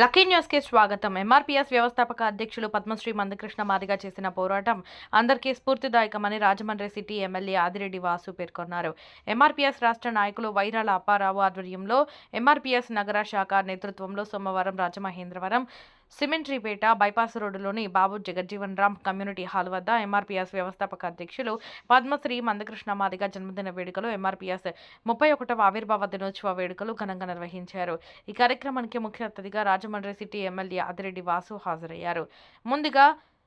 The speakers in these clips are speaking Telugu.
లక్కీ న్యూస్కి స్వాగతం. ఎంఆర్పీఎస్ వ్యవస్థాపక అధ్యక్షులు పద్మశ్రీ మందకృష్ణ మాదిగ చేసిన పోరాటం అందరికీ స్ఫూర్తిదాయకమని రాజమండ్రి సిటీ ఎమ్మెల్యే ఆదిరెడ్డి వాసు పేర్కొన్నారు. ఎంఆర్పీఎస్ రాష్ట్ర నాయకులు వైరాల అప్పారావు ఆధ్వర్యంలో ఎంఆర్పీఎస్ నగర శాఖ నేతృత్వంలో సోమవారం రాజమహేంద్రవరం సిమెంట్రీపేట బైపాస్ రోడ్డులోని బాబు జగజ్జీవన్ రామ్ కమ్యూనిటీ హాల్ వద్ద ఎంఆర్పీఎస్ వ్యవస్థాపక అధ్యక్షులు పద్మశ్రీ మందకృష్ణ మాదిగ జన్మదిన వేడుకలు ఎంఆర్పీఎస్ ముప్పై ఒకటవ ఆవిర్భావ దినోత్సవ వేడుకలు ఘనంగా నిర్వహించారు. ఈ కార్యక్రమానికి ముఖ్య అతిథిగా రాజమండ్రి సిటీ ఎమ్మెల్యే ఆదిరెడ్డి వాసు హాజరయ్యారు. ముందుగా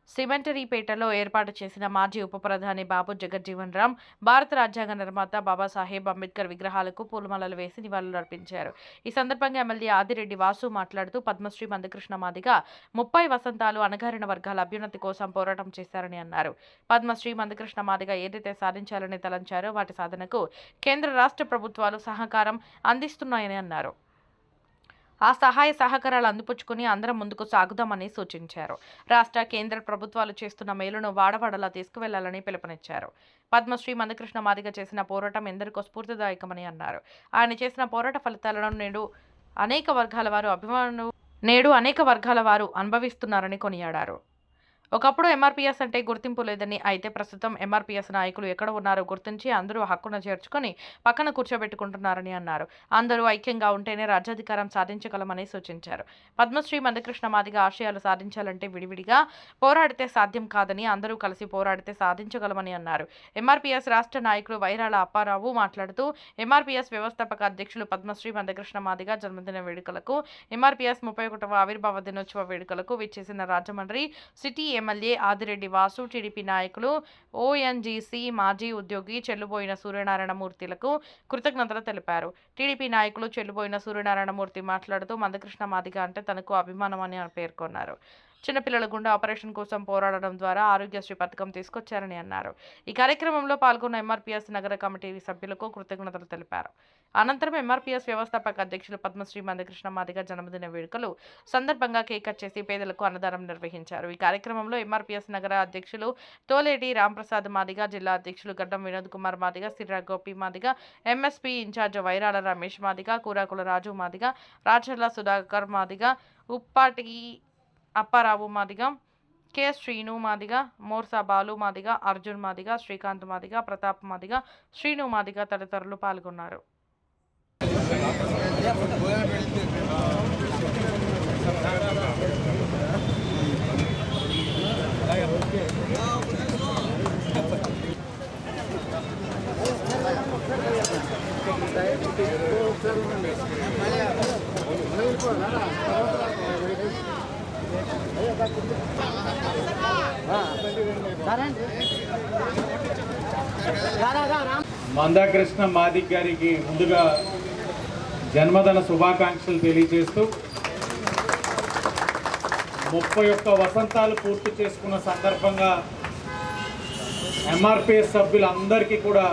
సిమెంటరీపేటలో ఏర్పాటు చేసిన మాజీ ఉప ప్రధాని బాబు జగజ్జీవన్ రామ్ భారత రాజ్యాంగ నిర్మాత బాబాసాహెబ్ అంబేద్కర్ విగ్రహాలకు పూలమాలలు వేసి నివాళులర్పించారు ఈ సందర్భంగా ఎమ్మెల్యే ఆదిరెడ్డి వాసు మాట్లాడుతూ పద్మశ్రీ మందకృష్ణ మాదిగా ముప్పై వసంతాలు అణగారిన వర్గాల అభ్యున్నతి కోసం పోరాటం చేశారని అన్నారు. పద్మశ్రీ మందకృష్ణ మాదిగా ఏదైతే సాధించాలని తలంచారో వాటి సాధనకు కేంద్ర రాష్ట్ర ప్రభుత్వాలు సహకారం అందిస్తున్నాయని అన్నారు. ఆ సహాయ సహకారాలు అందిపుచ్చుకుని అందరం ముందుకు సాగుదామని సూచించారు. రాష్ట్ర కేంద్ర ప్రభుత్వాలు చేస్తున్న మేలును వాడవాడలా తీసుకువెళ్ళాలని పిలుపునిచ్చారు. పద్మశ్రీ మందకృష్ణ మాదిగ చేసిన పోరాటం ఎందరికో స్ఫూర్తిదాయకమని అన్నారు. ఆయన చేసిన పోరాట ఫలితాలను నేడు అనేక వర్గాల వారు అభిమానులు నేడు అనేక వర్గాల వారు అనుభవిస్తున్నారని కొనియాడారు. ఒకప్పుడు ఎంఆర్పీఎస్ అంటే గుర్తింపు లేదని అయితే ప్రస్తుతం ఎంఆర్పీఎస్ నాయకులు ఎక్కడ ఉన్నారో గుర్తించి అందరూ హక్కున చేర్చుకొని పక్కన కూర్చోబెట్టుకుంటున్నారని అన్నారు. అందరూ ఐక్యంగా ఉంటేనే రాజ్యాధికారం సాధించగలమని సూచించారు. పద్మశ్రీ మందకృష్ణ మాదిగా ఆశయాలు సాధించాలంటే విడివిడిగా పోరాడితే సాధ్యం కాదని అందరూ కలిసి పోరాడితే సాధించగలమని అన్నారు. ఎంఆర్పీఎస్ రాష్ట్ర నాయకులు వైరాల అప్పారావు మాట్లాడుతూ ఎంఆర్పీఎస్ వ్యవస్థాపక అధ్యక్షులు పద్మశ్రీ మందకృష్ణ మాదిగా జన్మదిన వేడుకలకు ఎంఆర్పీఎస్ ముప్పై ఒకటవ ఆవిర్భావ దినోత్సవ వేడుకలకు విచ్చేసిన Rajahmundry city MLA Adireddy Vasu TDP నాయకులు ఓఎన్జీసీ మాజీ ఉద్యోగి చెల్లుబోయిన సూర్యనారాయణమూర్తిలకు కృతజ్ఞతలు తెలిపారు. టీడీపీ నాయకులు చెల్లుబోయిన సూర్యనారాయణమూర్తి మాట్లాడుతూ మందకృష్ణ మాదిగ అంటే తనకు అభిమానం అని పేర్కొన్నారు. చిన్నపిల్లల గుండె ఆపరేషన్ కోసం పోరాడడం ద్వారా ఆరోగ్యశ్రీ పథకం తీసుకొచ్చారని అన్నారు. ఈ కార్యక్రమంలో పాల్గొన్న ఎంఆర్పీఎస్ నగర కమిటీ సభ్యులకు కృతజ్ఞతలు తెలిపారు. అనంతరం ఎంఆర్పీఎస్ వ్యవస్థాపక అధ్యక్షులు పద్మశ్రీ మందకృష్ణ మాదిగ జన్మదిన వేడుకలు సందర్భంగా కేక్ కట్ చేసి పేదలకు అన్నదానం నిర్వహించారు. ఈ కార్యక్రమంలో ఎంఆర్పీఎస్ నగర అధ్యక్షులు తోలేటి రాంప్రసాద్ మాదిగ జిల్లా అధ్యక్షులు Gaddam Vinod Kumar Madiga Sirra Gopi Madiga MSP incharge Vairala Ramesh Madiga Kurakula Raju Madiga Racharla Sudhakar Madiga Uppati Apparao Madiga K. Srinu Madiga Morsa Balu Madiga Arjun Madiga Srikanth Madiga Pratap Madiga Srinu Madiga తదితరులు పాల్గొన్నారు. మందాకృష్ణ మాదిక్ గారికి ముందుగా జన్మదిన శుభాకాంక్షలు తెలియజేస్తూ ముప్పై ఒక్క వసంతాలు పూర్తి చేసుకున్న సందర్భంగా ఎంఆర్పిఎస్ సభ్యులందరికీ కూడా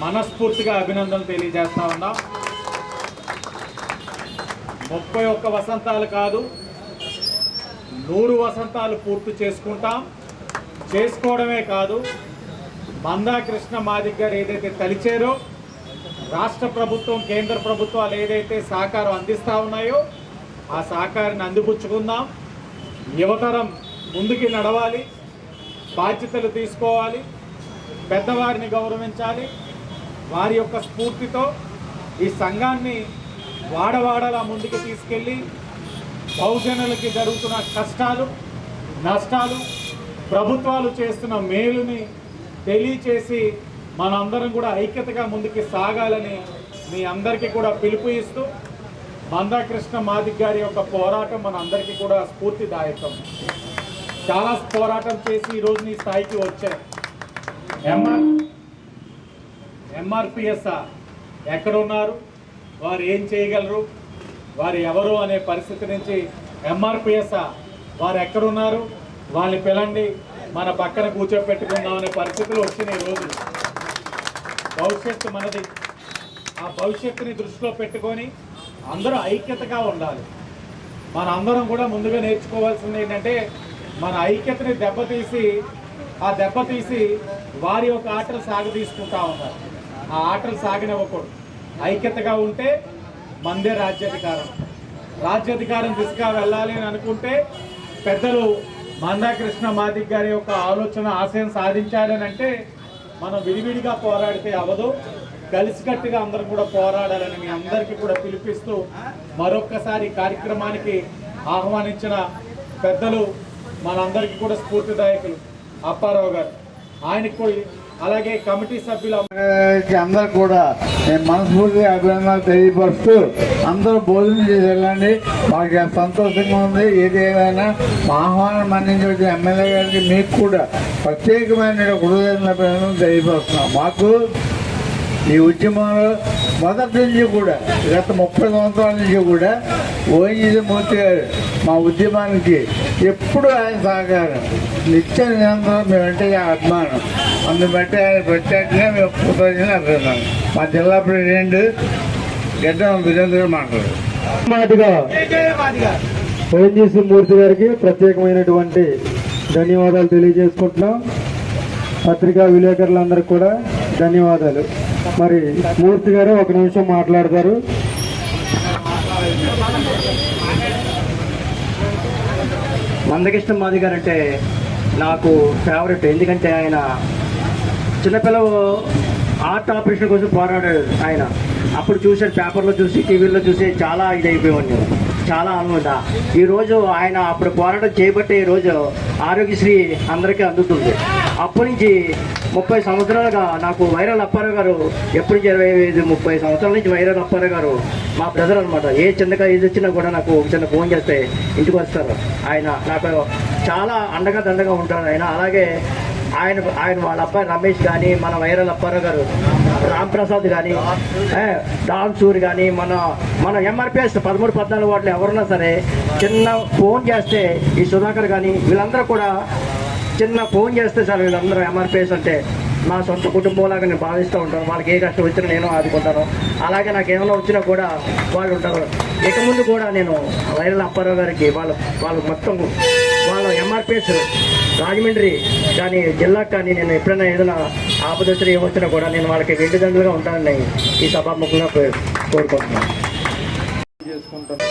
మనస్ఫూర్తిగా అభినందనలు తెలియజేస్తా ఉన్నాం. ముప్పై ఒక్క వసంతాలు కాదు నూరు వసంతాలు పూర్తి చేసుకుంటాం. చేసుకోవడమే కాదు మందాకృష్ణ మాదిక్ గారు ఏదైతే తలిచారో రాష్ట్ర ప్రభుత్వం కేంద్ర ప్రభుత్వాలు ఏదైతే సహకారం అందిస్తూ ఉన్నాయో ఆ సహకారాన్ని అందిపుచ్చుకుందాం. యువతరం ముందుకి నడవాలి బాధ్యతలు తీసుకోవాలి పెద్దవారిని గౌరవించాలి. వారి యొక్క స్ఫూర్తితో ఈ సంఘాన్ని వాడవాడలా ముందుకు తీసుకెళ్ళి బహుజనులకి జరుగుతున్న కష్టాలు నష్టాలు ప్రభుత్వాలు చేస్తున్న మేలుని తెలియచేసి మనందరం కూడా ఐక్యతగా ముందుకు సాగాలని మీ అందరికీ కూడా పిలుపు ఇస్తూ మందాకృష్ణ మాదిక్ గారి యొక్క పోరాటం మన అందరికీ కూడా స్ఫూర్తిదాయకం. చాలా పోరాటం చేసి ఈరోజు నీ స్థాయికి వచ్చారు ఎంఆర్ ఎంఆర్పిఎస్ఆర్ ఎక్కడ ఉన్నారు వారు ఏం చేయగలరు? వారు ఎవరు అనే పరిస్థితి నుంచి ఎంఆర్పిఎస్ వారు ఎక్కడున్నారు? వాళ్ళని పిలండి మన పక్కన కూర్చోపెట్టుకుందాం అనే పరిస్థితులు వచ్చినాయి రోజు. భవిష్యత్తు మనది. ఆ భవిష్యత్తుని దృష్టిలో పెట్టుకొని అందరూ ఐక్యతగా ఉండాలి. మన అందరం కూడా ముందుగా నేర్చుకోవాల్సింది ఏంటంటే మన ఐక్యతని దెబ్బతీసి ఆ దెబ్బతీసి వారి యొక్క ఆటలు సాగదీసుకుంటా ఉన్నారు ఆ ఆటలు సాగనివ్వకూడదు. ఐక్యతగా ఉంటే మందే రాజ్యాధికారం. రాజ్యాధికారం దిశగా వెళ్ళాలి అని అనుకుంటే పెద్దలు మందాకృష్ణ మాదిక్ గారి యొక్క ఆలోచన ఆశయం సాధించాలని అంటే మనం విడివిడిగా పోరాడితే అవదు కలిసికట్టుగా అందరం కూడా పోరాడాలని మీ అందరికీ కూడా పిలిపిస్తూ మరొక్కసారి కార్యక్రమానికి ఆహ్వానించిన పెద్దలు మనందరికీ కూడా స్ఫూర్తిదాయకులు అప్పారావు గారు. ఆయనకు కూడా అలాగే కమిటీ సభ్యులు అందరు కూడా నేను మనస్ఫూర్తిగా అభినందనలు తెలియపరుస్తూ అందరూ భోజనం చేసి వెళ్ళండి. మాకు సంతోషంగా ఉంది. ఏది ఏదైనా ఆహ్వానం అందించి వచ్చిన ఎమ్మెల్యే గారికి మీకు కూడా ప్రత్యేకమైన హృదయ తెలియపరుస్తున్నాం. మాకు ఈ ఉద్యమంలో మొదటి నుంచి కూడా గత ముప్పై సంవత్సరాల నుంచి కూడా ఓఎన్జీ మూర్తి గారు మా ఉద్యమానికి ఎప్పుడు ఆయన సహకారం. నిత్య నిరంతరం మేమంటే అభిమానం. అందుబట్టి ఆయన ప్రత్యేకంగా మేము కృతజ్ఞతలు అడుగుతున్నాం మా జిల్లా ప్రెసిడెంట్ గడ్డం వీరేంద్ర మాట్లాడు. మాదిగా ఓఎన్జీసీ మూర్తి గారికి ప్రత్యేకమైనటువంటి ధన్యవాదాలు తెలియజేసుకుంటున్నాం. పత్రికా విలేకరులందరికీ కూడా ధన్యవాదాలు. మరి మూర్తి గారు ఒక నిమిషం మాట్లాడతారు. మందకృష్ణ మాది గారు అంటే నాకు ఫేవరెట్ ఎందుకంటే ఆయన చిన్నపిల్లలు ఆర్ట్ ఆపరేషన్ కోసం పోరాడాడు ఆయన. అప్పుడు చూసాడు పేపర్లో చూసి టీవీలో చూసి చాలా ఇది అయిపోయాడు నేను చాలా ఆనంద ఈరోజు ఆయన అప్పుడు పోరాటం చేయబట్టే ఈరోజు ఆరోగ్యశ్రీ అందరికీ అందుతుంది. అప్పటి నుంచి ముప్పై సంవత్సరాలుగా నాకు వైరల్ అప్పారావు గారు ఎప్పటి నుంచి ఇరవై ఐదు ముప్పై సంవత్సరాల నుంచి వైరల్ అప్పారావు గారు మా బ్రదర్ అనమాట ఏ చిన్నగా ఏది వచ్చినా కూడా నాకు ఒక చిన్న ఫోన్ చేస్తే ఇంటికి వస్తారు. ఆయన నాకు చాలా అండగా దండగా ఉంటారు ఆయన. అలాగే ఆయన ఆయన వాళ్ళ అబ్బాయి రమేష్ కానీ మన వైరల్ అప్పారావు గారు రాంప్రసాద్ కానీ డాన్ సూర్ కానీ మన మన ఎంఆర్పిఎస్ పదమూడు పద్నాలుగు వాటిలో ఎవరున్నా సరే చిన్న ఫోన్ చేస్తే ఈ సుధాకర్ కానీ వీళ్ళందరూ కూడా చిన్న ఫోన్ చేస్తే సార్ వీళ్ళందరూ ఎంఆర్పిఎస్ అంటే నా సొంత కుటుంబంలాగా నేను భావిస్తూ ఉంటాను. వాళ్ళకి ఏ కష్టం వచ్చినా నేను ఆదుకుంటాను. అలాగే నాకు ఏమైనా వచ్చినా కూడా వాళ్ళు ఉంటారు. ఇక ముందు కూడా నేను వైరల్ అప్పారావు గారికి వాళ్ళు వాళ్ళు మొత్తం వాళ్ళ ఎంఆర్పిఎస్ రాజమండ్రి కానీ జిల్లాకు కానీ నేను ఎప్పుడైనా ఏదైనా ఆపదొచ్చినా ఏమొచ్చినా కూడా నేను వాళ్ళకి వెండిదండలుగా ఉంటానని ఈ సభాముఖంగా కోరుకుంటున్నాను. చేసుకుంటాను